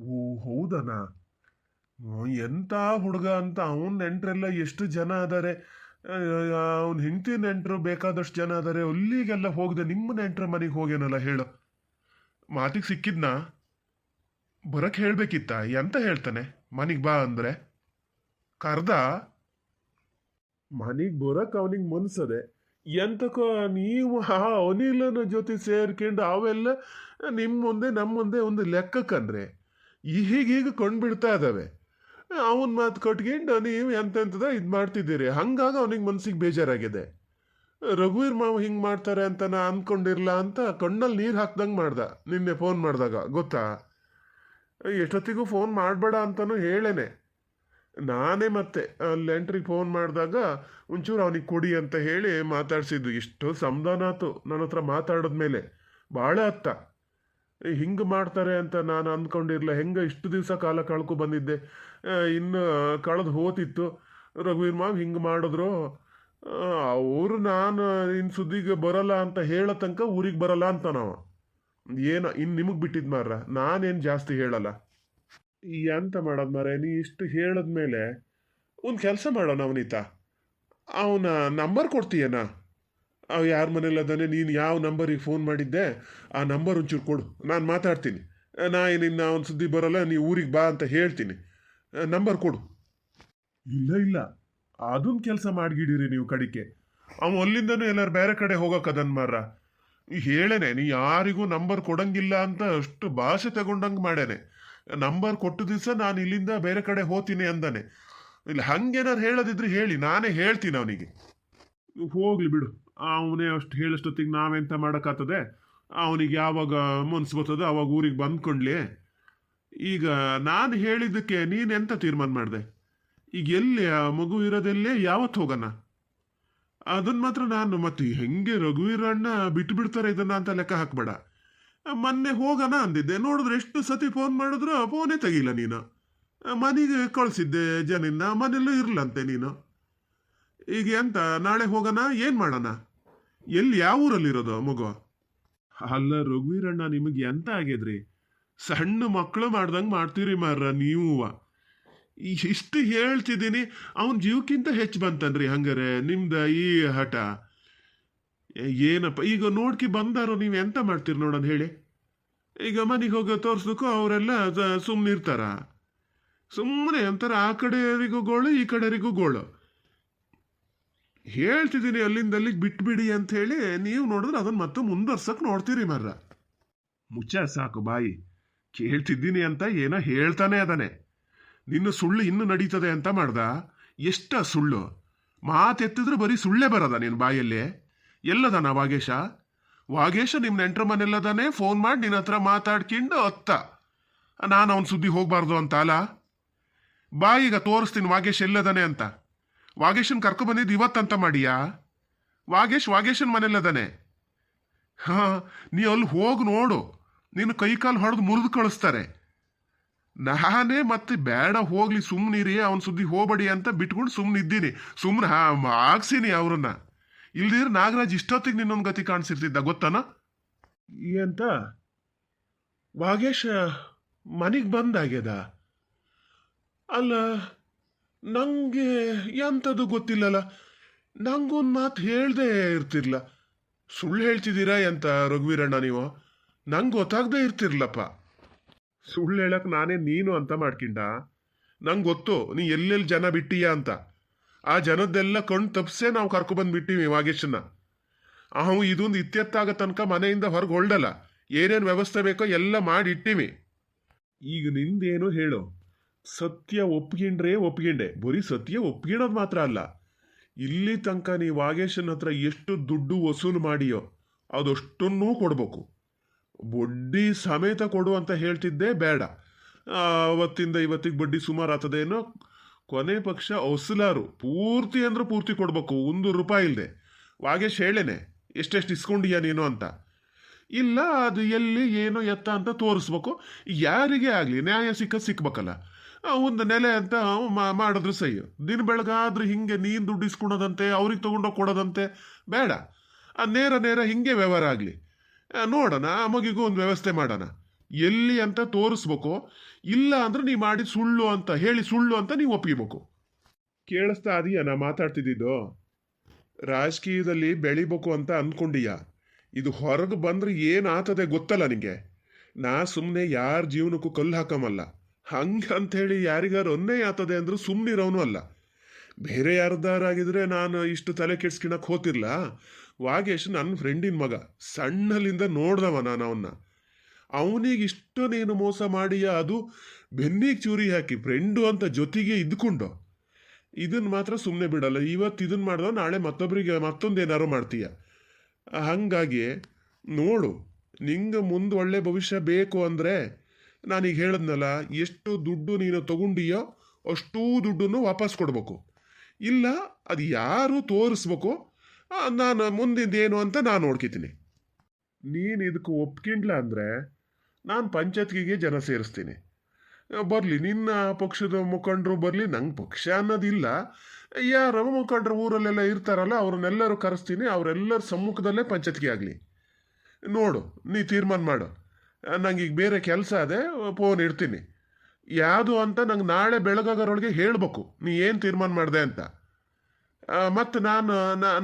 ಓ ಹೌದನಾ ಎಂತ ಹುಡುಗ ಅಂತ ಅವನ ನೆಂಟರೆಲ್ಲ ಎಷ್ಟು ಜನ ಅದಾರೆ. ಅವನ ಹೆಂಡತಿ ನೆಂಟರು ಬೇಕಾದಷ್ಟು ಜನ ಅದಾರೆ. ಅಲ್ಲಿಗೆಲ್ಲ ಹೋಗದೆ ನಿಮ್ಮ ನೆಂಟ್ರ ಮನೆಗೆ ಹೋಗೇನಲ್ಲ ಹೇಳು. ಮಾತಿಗೆ ಸಿಕ್ಕಿದ್ನಾ? ಬರಕ್ಕೆ ಹೇಳ್ಬೇಕಿತ್ತ ಎಂತ ಹೇಳ್ತಾನೆ? ಮನೆಗೆ ಬಾ ಅಂದ್ರೆ. ಕರ್ದ? ಮನೆಗೆ ಬರಕ್ ಅವನಿಗೆ ಮನ್ಸದೆ. ಎಂತಕೋ ನೀವು ಆ ಅನಿಲನ ಜೊತೆ ಸೇರ್ಕೊಂಡು ಅವೆಲ್ಲ ನಿಮ್ಮ ಮುಂದೆ ನಮ್ಮ ಮುಂದೆ ಒಂದು ಲೆಕ್ಕಕ್ಕಂದ್ರೆ. ಹೀಗೀಗ ಕೊಂಡ್ಬಿಡ್ತಾ ಇದ್ದಾವೆ. ಅವನ ಮಾತು ಕಟ್ಕೊಂಡು ನೀವು ಎಂತೆಂಥದ ಇದು ಮಾಡ್ತಿದ್ದೀರಿ? ಹಂಗಾಗ ಅವನಿಗೆ ಮನ್ಸಿಗೆ ಬೇಜಾರಾಗಿದೆ. ರಘುವೀರ್ ಮಾವ ಹಿಂಗೆ ಮಾಡ್ತಾರೆ ಅಂತ ನಾ ಅಂದ್ಕೊಂಡಿರಲ್ಲ ಅಂತ ಕಣ್ಣಲ್ಲಿ ನೀರು ಹಾಕ್ದಂಗೆ ಮಾಡ್ದ, ನಿನ್ನೆ ಫೋನ್ ಮಾಡಿದಾಗ, ಗೊತ್ತಾ? ಎಷ್ಟೊತ್ತಿಗೂ ಫೋನ್ ಮಾಡಬೇಡ ಅಂತಲೂ ಹೇಳೇನೆ. ನಾನೇ ಮತ್ತೆ ಅಲ್ಲಿ ಎಂಟ್ರಿಗೆ ಫೋನ್ ಮಾಡಿದಾಗ ಒಂಚೂರು ಅವನಿಗೆ ಕೊಡಿ ಅಂತ ಹೇಳಿ ಮಾತಾಡಿಸಿದ್ದು. ಎಷ್ಟು ಸಮಾಧಾನ ಆತು ನನ್ನ ಹತ್ರ ಮಾತಾಡಿದ್ಮೇಲೆ. ಭಾಳ ಅತ್ತ. ಹಿಂಗೆ ಮಾಡ್ತಾರೆ ಅಂತ ನಾನು ಅಂದ್ಕೊಂಡಿರಲಿಲ್ಲ ಹೆಂಗೆ ಇಷ್ಟು ದಿವಸ ಕಾಲ ಕಳ್ಕೊ ಬಂದಿದ್ದೆ? ಇನ್ನು ಕಳೆದು ಹೋತಿತ್ತು. ರಘುವೀರ್ ಮಾವ್ ಹಿಂಗೆ ಮಾಡಿದ್ರು. ಅವರು ನಾನು ಇನ್ನು ಸುದ್ದಿಗೆ ಬರಲ್ಲ ಅಂತ ಹೇಳೋ ತನಕ ಊರಿಗೆ ಬರಲ್ಲ ಅಂತ ನಾವು. ಏನು ಇನ್ನು ನಿಮಗೆ ಬಿಟ್ಟಿದ್ದು ಮಾರ ನಾನೇನು ಜಾಸ್ತಿ ಹೇಳಲ್ಲ. ಎಂತ ಮಾಡೋದು ಮಾರ ನೀ ಇಷ್ಟು ಹೇಳಿದ್ಮೇಲೆ ಒಂದು ಕೆಲಸ ಮಾಡೋಣ ಅವನಿತ ಅವನ ನಂಬರ್ ಕೊಡ್ತೀಯನಾ? ಅವ್ ಯಾರ ಮನೇಲಿ ಅದಾನೆ? ನೀನು ಯಾವ ನಂಬರಿಗೆ ಫೋನ್ ಮಾಡಿದ್ದೆ? ಆ ನಂಬರ್ ಒಂಚೂರು ಕೊಡು. ನಾನು ಮಾತಾಡ್ತೀನಿ. ನಾ ನಿನ್ನ ಅವನ ಸುದ್ದಿ ಬರೋಲ್ಲ, ನೀ ಊರಿಗೆ ಬಾ ಅಂತ ಹೇಳ್ತೀನಿ. ನಂಬರ್ ಕೊಡು. ಇಲ್ಲ ಇಲ್ಲ. ಅದೊಂದು ಕೆಲಸ ಮಾಡಿಗಿಡೀರಿ ನೀವು ಕಡಿಕೆ. ಅವ ಅಲ್ಲಿಂದನೂ ಎಲ್ಲರೂ ಬೇರೆ ಕಡೆ ಹೋಗಕ್ಕದನ್ ಮಾರ ಹೇಳೇನೆ, ನೀ ಯಾರಿಗೂ ನಂಬರ್ ಕೊಡಂಗಿಲ್ಲ ಅಂತ ಅಷ್ಟು ಭಾಷೆ ತಗೊಂಡಂಗೆ ಮಾಡೇನೆ ನಂಬರ್ ಕೊಟ್ಟು ದಿವಸ ನಾನು ಇಲ್ಲಿಂದ ಬೇರೆ ಕಡೆ ಹೋತೀನಿ ಅಂದಾನೆ. ಇಲ್ಲ, ಹಂಗೇನಾರು ಹೇಳೋದಿದ್ರೆ ಹೇಳಿ, ನಾನೇ ಹೇಳ್ತೀನಿ ಅವನಿಗೆ. ಹೋಗ್ಲಿ ಬಿಡು. ಅವನೇ ಅಷ್ಟು ಹೇಳಷ್ಟೊತ್ತಿಗೆ ನಾವೆಂತ ಮಾಡೋಕ್ಕಾಗ್ತದೆ? ಅವನಿಗೆ ಯಾವಾಗ ಮನ್ಸು ಬರ್ತದೆ ಅವಾಗ ಊರಿಗೆ ಬಂದ್ಕೊಂಡ್ಲಿ ಈಗ ನಾನು ಹೇಳಿದ್ದಕ್ಕೆ ನೀನು ಎಂತ ತೀರ್ಮಾನ ಮಾಡಿದೆ? ಈಗ ಎಲ್ಲಿ ಆ ಮಗು ಇರೋದೆಲ್ಲೇ ಯಾವತ್ತು ಹೋಗೋಣ? ಅದನ್ನು ಮಾತ್ರ ನಾನು ಮತ್ತೆ ಹೆಂಗೆ ರಘುವೀರಣ್ಣ ಬಿಟ್ಟು ಬಿಡ್ತಾರೆ ಇದನ್ನ ಅಂತ ಲೆಕ್ಕ ಹಾಕ್ಬೇಡ. ಮೊನ್ನೆ ಹೋಗೋಣ ಅಂದಿದ್ದೆ. ನೋಡಿದ್ರೆ ಎಷ್ಟು ಸತಿ ಫೋನ್ ಮಾಡಿದ್ರು ಫೋನೇ ತೆಗಿಲ್ಲ ನೀನು. ಮನೆಗೆ ಕಳಿಸಿದ್ದೆ ಜನನ್ನ ಮನೆಯಲ್ಲೂ ಇರ್ಲಂತೆ ನೀನು. ಈಗ ಎಂತ, ನಾಳೆ ಹೋಗೋಣ? ಏನು ಮಾಡೋಣ? ಎಲ್ಲಿ ಯಾವ ಊರಲ್ಲಿರೋದು ಮಗು? ಅಲ್ಲ ರಘುವೀರಣ್ಣ ನಿಮಗೆ ಎಂತ ಆಗ್ಯದ್ರಿ ಸಣ್ಣ ಮಕ್ಕಳು ಮಾಡ್ದಂಗೆ ಮಾಡ್ತೀರಿ ಮಾರ್ರ ನೀವು ಇಷ್ಟು ಹೇಳ್ತಿದ್ದೀನಿ, ಅವನ ಜೀವಕ್ಕಿಂತ ಹೆಚ್ಚು ಬಂತನ್ರಿ ಹಂಗಾರೆ, ನಿಮ್ದ ಈ ಹಠ. ಏನಪ್ಪ, ಈಗ ನೋಡ್ಕಿ ಬಂದಾರು ನೀವು ಎಂತ ಮಾಡ್ತೀರಿ ನೋಡೋಣ ಹೇಳಿ. ಈಗ ಮನೆಗೆ ಹೋಗೋ ತೋರ್ಸ್ಲಿಕ್ಕೂ ಅವರೆಲ್ಲ ಸುಮ್ಮನಿರ್ತಾರ ಸುಮ್ಮನೆ ಅಂತಾರೆ, ಆ ಕಡೆಯವರಿಗೂ ಗೋಳು, ಈ ಕಡೆಯವರಿಗೂ ಗೋಳು. ಹೇಳ್ತಿದ್ದೀನಿ ಅಲ್ಲಿಂದ ಅಲ್ಲಿಗೆ ಬಿಟ್ಬಿಡಿ ಅಂತ ಹೇಳಿ ನೀವು ನೋಡಿದ್ರೆ ಅದನ್ನ ಮತ್ತೆ ಮುಂದುವರ್ಸಕ್ ನೋಡ್ತೀರಿ ಮರ್ರ. ಮುಚ್ಚ ಸಾಕು ಬಾಯಿ. ಕೇಳ್ತಿದ್ದೀನಿ ಅಂತ ಏನೋ ಹೇಳ್ತಾನೆ ಅದಾನೆ. ನಿನ್ನ ಸುಳ್ಳು ಇನ್ನು ನಡೀತದೆ ಅಂತ ಮಾಡ್ದ? ಎಷ್ಟ ಸುಳ್ಳು? ಮಾತೆತ್ತಿದ್ರೆ ಬರೀ ಸುಳ್ಳೇ ಬರದ ನಿನ್ನ ಬಾಯಲ್ಲಿ? ಎಲ್ಲದಾನ ವಾಗೇಶ? ವಾಗೇಶ ನಿಮ್ಮ ನೆಂಟ್ರ ಮನೆಲ್ಲದಾನೆ ಫೋನ್ ಮಾಡಿ ನಿನ್ನ ಹತ್ರ ಮಾತಾಡ್ಕೊಂಡು ಅತ್ತ. ನಾನು ಅವನ ಸುದ್ದಿ ಹೋಗ್ಬಾರ್ದು ಅಂತ ಅಲ್ಲ? ಬಾಯಿಗ ತೋರಿಸ್ತೀನಿ ವಾಗೇಶ್ ಎಲ್ಲದಾನೆ ಅಂತ. ವಾಗೇಶನ್ ಕರ್ಕೊ ಬಂದಿದ್ದು ಇವತ್ತಂತ ಮಾಡಿಯಾ? ವಾಗೇಶ್, ವಾಗೇಶನ್ ಮನೆಯಲ್ಲದಾನೆ. ಹಾ, ನೀ ಅಲ್ಲಿ ಹೋಗಿ ನೋಡು. ನಿನ್ನ ಕೈ ಕಾಲು ಹೊಡೆದು ಮುರಿದು ಕಳಿಸ್ತಾರೆ. ನಾನೇ ಮತ್ತೆ ಬೇಡ ಹೋಗ್ಲಿ ಸುಮ್ಮನಿರಿ ಅವನ ಸುದ್ದಿ ಹೋಗಬೇಡಿ ಅಂತ ಬಿಟ್ಕೊಂಡು ಸುಮ್ಮನಿದ್ದೀನಿ ಸುಮ್ಮನೆ ಹಾ ಅವರನ್ನ. ಇಲ್ದಿದ್ರೆ ನಾಗರಾಜ್ ಇಷ್ಟೊತ್ತಿಗೆ ನಿನ್ನೊಂದು ಗತಿ ಕಾಣಿಸಿರ್ತಿದ್ದ, ಗೊತ್ತಾನ? ಎಂತ ವಾಗೇಶ ಮನೆಗೆ ಬಂದಾಗ್ಯದ. ಅಲ್ಲ ನಂಗೆ ಎಂಥದ್ದು ಗೊತ್ತಿಲ್ಲಲ್ಲ ನಂಗೊಂದು ಮಾತು ಹೇಳದೇ ಇರ್ತಿರ್ಲ. ಸುಳ್ಳು ಹೇಳ್ತಿದ್ದೀರಾ ಎಂತ ರಘುವೀರಣ್ಣ ನೀವು? ನಂಗೆ ಗೊತ್ತಾಗದೇ ಇರ್ತಿರ್ಲಪ್ಪ. ಸುಳ್ಳು ಹೇಳಕ್ಕೆ ನಾನೇ ನೀನು ಅಂತ ಮಾಡ್ಕಿಂಡ? ನಂಗೆ ಗೊತ್ತು, ನೀ ಎಲ್ಲೆಲ್ಲಿ ಜನ ಬಿಟ್ಟೀಯಾ ಅಂತ. ಆ ಜನದ್ದೆಲ್ಲ ಕಣ್ ತಪ್ಸೇ ನಾವು ಕರ್ಕೊಬಂದ್ಬಿಟ್ಟಿವಿ ವಾಗೇಶನ್ನ. ಅವು ಇದೊಂದು ಇತ್ಯತ್ತಾಗ ತನಕ ಮನೆಯಿಂದ ಹೊರಗೆ ಹೊಳ್ಡಲ್ಲ ಏನೇನು ವ್ಯವಸ್ಥೆ ಬೇಕೋ ಎಲ್ಲ ಮಾಡಿ ಇಟ್ಟಿವಿ ಈಗ ನಿಂದೇನು ಹೇಳು. ಸತ್ಯ ಒಪ್ಗಿಂಡ್ರೆ ಒಪ್ಗಿಂಡೆ ಬರೀ ಸತ್ಯ ಒಪ್ಕೊಳ್ಳೋದು ಮಾತ್ರ ಅಲ್ಲ. ಇಲ್ಲಿ ತನಕ ನೀ ವಾಗೇಶನ್ ಹತ್ರ ಎಷ್ಟು ದುಡ್ಡು ವಸೂಲು ಮಾಡಿಯೋ ಅದಷ್ಟನ್ನೂ ಕೊಡಬೇಕು. ಬಡ್ಡಿ ಸಮೇತ ಕೊಡು ಅಂತ ಹೇಳ್ತಿದ್ದೆ ಬೇಡ. ಅವತ್ತಿಂದ ಇವತ್ತಿಗೆ ಬಡ್ಡಿ ಸುಮಾರು ಆಗ್ತದೇನೋ ಕೊನೆ ಪಕ್ಷ ಹೊಸಲಾರು. ಪೂರ್ತಿ ಅಂದ್ರೆ ಪೂರ್ತಿ ಕೊಡಬೇಕು. ಒಂದು ರೂಪಾಯಿ ಇಲ್ಲದೆ ವಾಗೇಶ್ ಹೇಳೇನೆ, ಎಷ್ಟೆಷ್ಟು ಇಸ್ಕೊಂಡಿಯಾ ನೀನು ಅಂತ. ಇಲ್ಲ, ಅದು ಎಲ್ಲಿ, ಏನು, ಎತ್ತ ಅಂತ ತೋರಿಸ್ಬೇಕು. ಯಾರಿಗೆ ಆಗಲಿ, ನ್ಯಾಯ ಸಿಕ್ಕ, ಸಿಕ್ಬೇಕಲ್ಲ. ಒಂದು ನೆಲೆ ಅಂತ ಮಾಡಿದ್ರು ಸೈ ದಿನ ಬೆಳಗಾದ್ರೂ ಹಿಂಗೆ ನೀನು ದುಡ್ಡು ಇಸ್ಕೊಳೋದಂತೆ ಅವ್ರಿಗೆ ತೊಗೊಂಡೋಗಿ ಕೊಡೋದಂತೆ, ಬೇಡ. ಆ, ನೇರ ನೇರ ಹಿಂಗೆ ವ್ಯವಹಾರ ಆಗಲಿ. ನೋಡೋಣ, ಆ ಮಗಿಗೂ ಒಂದು ವ್ಯವಸ್ಥೆ ಮಾಡೋಣ. ಎಲ್ಲಿ ಅಂತ ತೋರಿಸ್ಬೇಕು. ಇಲ್ಲ ಅಂದ್ರೆ ನೀವು ಮಾಡಿ ಸುಳ್ಳು ಅಂತ, ಹೇಳಿ ಸುಳ್ಳು ಅಂತ ನೀವು ಒಪ್ಪಿಬೇಕು ಕೇಳಿಸ್ತಾ ಅದೀಯ ನಾ ಮಾತಾಡ್ತಿದ್ದಿದ್ದು? ರಾಜಕೀಯದಲ್ಲಿ ಬೆಳಿಬೇಕು ಅಂತ ಅಂದ್ಕೊಂಡಿಯ ಇದು ಹೊರಗೆ ಬಂದ್ರೆ ಏನಾಗ್ತದೆ ಗೊತ್ತಲ್ಲ ನಿಂಗೆ? ನಾ ಸುಮ್ಮನೆ ಯಾರ ಜೀವನಕ್ಕೂ ಕಲ್ಲು ಹಾಕಮಲ್ಲ. ಹಂಗೆ ಅಂಥೇಳಿ ಯಾರಿಗಾರು ಒನ್ನೆ ಆತದೆ ಅಂದರೂ ಸುಮ್ಮನಿರೋನು ಅಲ್ಲ. ಬೇರೆ ಯಾರ್ದಾರಾಗಿದ್ರೆ ನಾನು ಇಷ್ಟು ತಲೆ ಕೆಡ್ಸ್ಕಿಣಕ್ಕೆ ಹೋತಿರ್ಲ? ವಾಗೇಶ್ ನನ್ನ ಫ್ರೆಂಡಿನ ಮಗ. ಸಣ್ಣಲಿಂದ ನೋಡ್ದವ ನಾನು ಅವನ್ನ ಅವನಿಗೆ ಇಷ್ಟು ನೀನು ಮೋಸ ಮಾಡಿಯ ಅದು ಬೆನ್ನಿಗೆ ಚೂರಿ ಹಾಕಿ ಫ್ರೆಂಡು ಅಂತ ಜೊತೆಗೆ ಇದ್ಕೊಂಡು? ಇದನ್ನು ಮಾತ್ರ ಸುಮ್ಮನೆ ಬಿಡಲ್ಲ. ಇವತ್ತು ಇದನ್ನ ಮಾಡ್ದವ ನಾಳೆ ಮತ್ತೊಬ್ಬರಿಗೆ ಮತ್ತೊಂದೇನಾರು ಮಾಡ್ತೀಯ? ಹಾಗಾಗಿ ನೋಡು, ನಿಂಗೆ ಮುಂದೆ ಒಳ್ಳೆ ಭವಿಷ್ಯ ಬೇಕು ಅಂದರೆ ನಾನೀಗ ಹೇಳಿದ್ನಲ್ಲ, ಎಷ್ಟು ದುಡ್ಡು ನೀನು ತಗೊಂಡಿಯೋ ಅಷ್ಟೂ ದುಡ್ಡನ್ನು ವಾಪಸ್ ಕೊಡಬೇಕು. ಇಲ್ಲ, ಅದು ಯಾರು ತೋರಿಸ್ಬೇಕು ನಾನು ಮುಂದಿಂದೇನು ಅಂತ ನಾನು ನೋಡ್ಕಿತೀನಿ. ನೀನು ಇದಕ್ಕೆ ಒಪ್ಕಿಂಡ್ಲ ಅಂದರೆ ನಾನು ಪಂಚಾಯತ್ಗೆ ಜನ ಸೇರಿಸ್ತೀನಿ. ಬರಲಿ, ನಿನ್ನ ಪಕ್ಷದ ಮುಖಂಡರು ಬರಲಿ, ನಂಗೆ ಪಕ್ಷ ಅನ್ನೋದಿಲ್ಲ. ಯಾರ ಮುಖಂಡ್ರ ಊರಲ್ಲೆಲ್ಲ ಇರ್ತಾರಲ್ಲ, ಅವ್ರನ್ನೆಲ್ಲರೂ ಕರೆಸ್ತೀನಿ, ಅವರೆಲ್ಲರ ಸಮ್ಮುಖದಲ್ಲೇ ಪಂಚಾಯತ್ಗೆ ಆಗಲಿ. ನೋಡು, ನೀ ತೀರ್ಮಾನ ಮಾಡು. ನಂಗೆ ಈಗ ಬೇರೆ ಕೆಲಸ ಅದೇ, ಫೋನ್ ಇಡ್ತೀನಿ. ಯಾವುದು ಅಂತ ನಂಗೆ ನಾಳೆ ಬೆಳಗಾಗರೊಳಗೆ ಹೇಳಬೇಕು. ನೀ ಏನು ತೀರ್ಮಾನ ಮಾಡಿದೆ ಅಂತ. ಮತ್ತು ನಾನು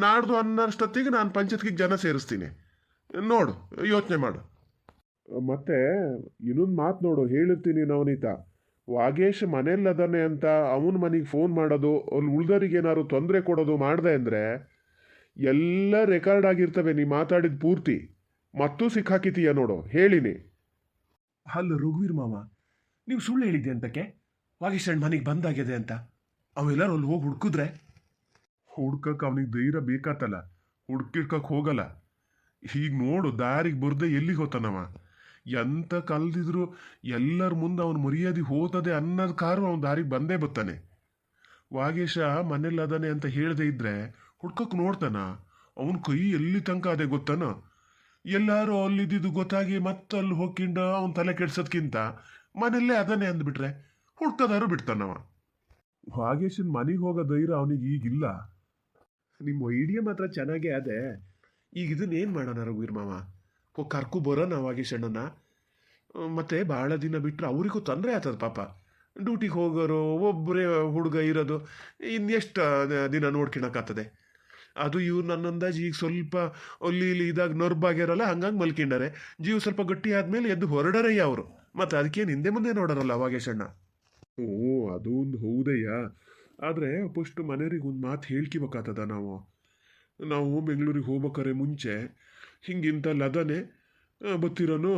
ನಾಡ್ದು ಅನ್ನೋಷ್ಟೊತ್ತಿಗೆ ನಾನು ಪಂಚಾಯತ್ಗೆ ಜನ ಸೇರಿಸ್ತೀನಿ. ನೋಡು, ಯೋಚನೆ ಮಾಡು. ಮತ್ತೆ ಇನ್ನೊಂದು ಮಾತು ನೋಡು, ಹೇಳಿರ್ತೀನಿ ನವನೀತ. ವಾಗೇಶ್ ಮನೆಯಲ್ಲದಾನೆ ಅಂತ ಅವನ ಮನೆಗೆ ಫೋನ್ ಮಾಡೋದು ಅಲ್ಲಿ ಉಳ್ದರಿಗೆ ಏನಾದ್ರು ತೊಂದರೆ ಕೊಡೋದು ಮಾಡಿದೆ ಅಂದರೆ ಎಲ್ಲ ರೆಕಾರ್ಡ್ ಆಗಿರ್ತವೆ ನೀ ಮಾತಾಡಿದ ಪೂರ್ತಿ. ಮತ್ತೂ ಸಿಕ್ಕಾಕಿತೀಯ ನೋಡು ಹೇಳಿನಿ. ಅಲ್ಲ ರಘುವೀರ್ ಮಾಮ ನೀವು ಸುಳ್ಳು ಹೇಳಿದ್ದೆ ಅಂತಕ್ಕೆ? ವಾಗೇಶಣ್ಣ ಮನೆಗೆ ಬಂದಾಗಿದೆ ಅಂತ. ಅವೆಲ್ಲರೂ ಅಲ್ಲಿ ಹೋಗಿ ಹುಡ್ಕಿದ್ರೆ? ಹುಡ್ಕಕ್ಕೆ ಅವನಿಗೆ ಧೈರ್ಯ ಬೇಕಾತಲ್ಲ ಹುಡ್ಕಿಡ್ಕಕ್ಕೆ ಹೋಗಲ್ಲ. ಹೀಗೆ ನೋಡು ದಾರಿಗೆ ಬರ್ದೆ ಎಲ್ಲಿಗೆ ಹೋತಾನವ ಎಂತ ಕಲ್ದಿದ್ರು ಎಲ್ಲರ ಮುಂದೆ ಅವನು ಮರ್ಯಾದೆ ಹೋತದೆ ಅನ್ನೋದು ಕಾರು ಅವನ ದಾರಿಗೆ ಬಂದೇ ಬರ್ತಾನೆ. ವಾಗೇಶ ಮನೇಲಿ ಅಂತ ಹೇಳದೆ ಇದ್ರೆ ಹುಡ್ಕಕ್ಕೆ ನೋಡ್ತಾನ? ಅವನ ಕೈ ಎಲ್ಲಿ ತನಕ ಅದೇ ಗೊತ್ತಾನ? ಎಲ್ಲರೂ ಅಲ್ಲಿದ್ದು ಗೊತ್ತಾಗಿ ಮತ್ತೆ ಅಲ್ಲಿ ಹೋಗ್ಕಿಂಡ ಅವನ ತಲೆ ಕೆಡ್ಸೋದ್ಕಿಂತ ಮನೆಯಲ್ಲೇ ಅದನ್ನೇ ಅಂದ್ಬಿಟ್ರೆ ಹುಡ್ಕದಾರು ಬಿಡ್ತಾನವ. ವಾಗೇಶನ್ ಮನೆಗೆ ಹೋಗೋ ಧೈರ್ಯ ಅವನಿಗೆ ಈಗಿಲ್ಲ. ನಿಮ್ಮ ಐಡಿಯಾ ಮಾತ್ರ ಚೆನ್ನಾಗೇ ಅದೇ. ಈಗ ಇದನ್ನ ಏನು ಮಾಡೋಣ ರಘುವೀರ್ ಮಾವ? ಕರ್ಕು ಬರೋಣ ವಾಗೇಶಣ್ಣನ ಮತ್ತೆ ಭಾಳ ದಿನ ಬಿಟ್ಟರೆ ಅವರಿಗೂ ತೊಂದರೆ ಆಗ್ತದೆ ಪಾಪ. ಡ್ಯೂಟಿಗೆ ಹೋಗೋರು ಒಬ್ಬರೇ ಹುಡುಗ ಇರೋದು, ಇನ್ನೆಷ್ಟು ದಿನ ನೋಡ್ಕೊಳಕ್ಕಾಗ್ತದೆ ಅದು ಇವ್ರು ನನ್ನ ಅಂದಾಜು ಈಗ ಸ್ವಲ್ಪ ಅಲ್ಲಿ ಇಲ್ಲಿ ಇದಾಗ ನೊರ್ಬಾಗಿರಲ್ಲ ಹಂಗಂಗೆ ಮಲ್ಕೊಂಡಾರೆ. ಜೀವ ಸ್ವಲ್ಪ ಗಟ್ಟಿ ಆದಮೇಲೆ ಎದ್ದು ಹೊರಡರಯ್ಯ ಅವರು. ಮತ್ತೆ ಅದಕ್ಕೇನು ಹಿಂದೆ ಮುಂದೆ ನೋಡೋರಲ್ಲ ವಾಗೇಶಣ್ಣ ಓ, ಅದು ಒಂದು ಹೌದಯ್ಯ. ಆದರೆ ಫಸ್ಟ್ ಮನೆಯವ್ರಿಗೆ ಒಂದು ಮಾತು ಹೇಳ್ಕಿಬೇಕಾಗ್ತದ ನಾವು. ನಾವು ಬೆಂಗಳೂರಿಗೆ ಹೋಗ್ಬೇಕಾರೆ ಮುಂಚೆ ಹಿಂಗಿಂತ ಲದನೆ ಬತ್ತಿರೋನು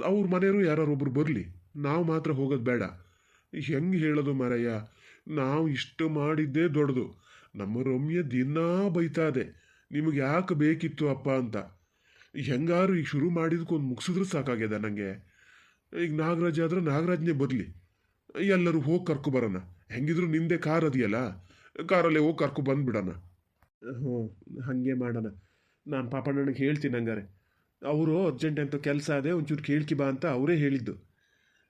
ಅವ್ರ ಮನೆಯವರು ಯಾರು ಒಬ್ರು ಬರಲಿ. ನಾವು ಮಾತ್ರ ಹೋಗೋದು ಬೇಡ. ಹೆಂಗೆ ಹೇಳೋದು ಮಾರಯ್ಯ? ನಾವು ಇಷ್ಟು ಮಾಡಿದ್ದೇ ದೊಡ್ಡದು. ನಮ್ಮ ರಮ್ಯ ದಿನಾ ಬೈತಾದೆ ನಿಮಗೆ ಯಾಕೆ ಬೇಕಿತ್ತು ಅಪ್ಪ ಅಂತ. ಹೆಂಗಾರು ಈಗ ಶುರು ಮಾಡಿದ್ಕೊಂದು ಮುಗಿಸಿದ್ರೆ ಸಾಕಾಗ್ಯದ ನನಗೆ ಈಗ ನಾಗರಾಜ್ ಆದ್ರೆ ನಾಗರಾಜ್ನೇ ಬರಲಿ. ಎಲ್ಲರೂ ಹೋಗಿ ಕರ್ಕೊ ಬರೋಣ. ಹೆಂಗಿದ್ರು ನಿಂದೆ ಕಾರ್ ಅದೆಯಲ್ಲ? ಕಾರಲ್ಲೇ ಹೋಗಿ ಕರ್ಕೊ ಬಂದುಬಿಡೋಣ. ಹ್ಞೂ ಹಾಗೆ ಮಾಡೋಣ. ನಾನು ಪಾಪಣ್ಣನಿಗೆ ಹೇಳ್ತೀನಿ ಹಂಗಾರೆ. ಅವರು ಅರ್ಜೆಂಟ್ ಅಂತ ಕೆಲಸ ಅದೇ ಒಂಚೂರು ಕೇಳ್ಕಿ ಬಾ ಅಂತ ಅವರೇ ಹೇಳಿದ್ದು.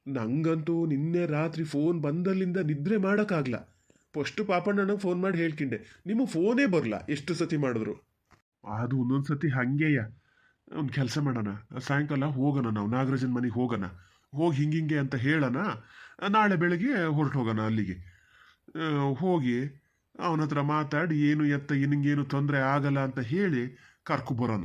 ನನಗಂತೂ ನಿನ್ನೆ ರಾತ್ರಿ ಫೋನ್ ಬಂದಲ್ಲಿಂದ ನಿದ್ರೆ ಮಾಡೋಕ್ಕಾಗಲ್ಲ ಫಸ್ಟು ಪಾಪಣ್ಣನಿಗೆ ಫೋನ್ ಮಾಡಿ ಹೇಳ್ಕಿಂಡೆ. ನಿಮಗೆ ಫೋನೇ ಬರಲ್ಲ ಎಷ್ಟು ಸತಿ ಮಾಡಿದ್ರು? ಅದು ಒಂದೊಂದು ಸತಿ ಹಾಗೆಯ. ಒಂದು ಕೆಲಸ ಮಾಡೋಣ. ಸಾಯಂಕಾಲ ಹೋಗೋಣ ನಾವು. ನಾಗರಾಜನ ಮನೆಗೆ ಹೋಗೋಣ. ಹೋಗಿ ಹಿಂಗಿಂಗೆ ಅಂತ ಹೇಳೋಣ. ನಾಳೆ ಬೆಳಗ್ಗೆ ಹೊರಟು ಹೋಗೋಣ ಅಲ್ಲಿಗೆ. ಹೋಗಿ ಅವನ ಹತ್ರ ಮಾತಾಡಿ ಏನು ಎತ್ತ ಇನ್ನಿಂಗೇನು ತೊಂದರೆ ಆಗಲ್ಲ ಅಂತ ಹೇಳಿ ಕರ್ಕೊ ಬರೋಣ